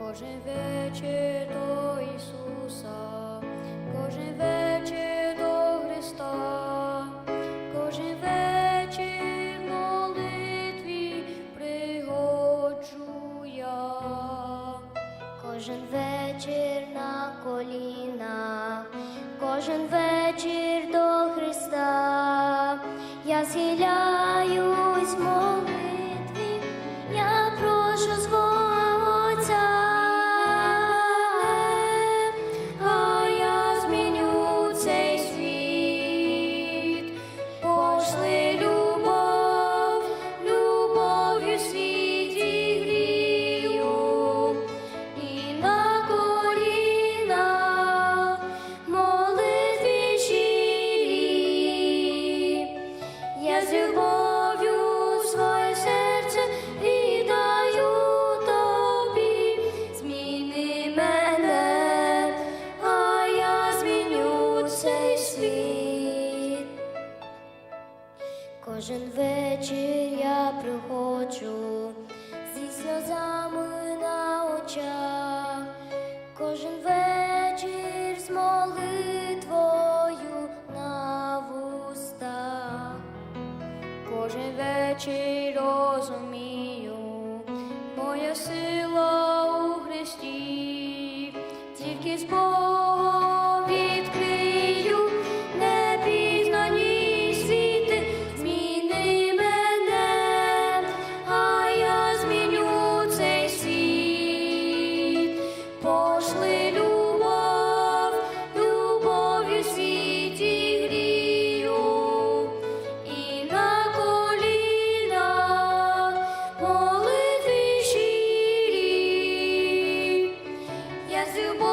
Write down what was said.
Кожен вечір до Ісуса, кожен вечір до Христа, кожен вечір молитві пригоджу я. Кожен вечір на колінах, кожен вечір до Христа, я схиляюсь світ. кожен вечір я приходжу зі сльозами на очах, кожен вечір з молитвою на вустах. Кожен вечір розумію, моя сила у Христі, тільки з Богом as you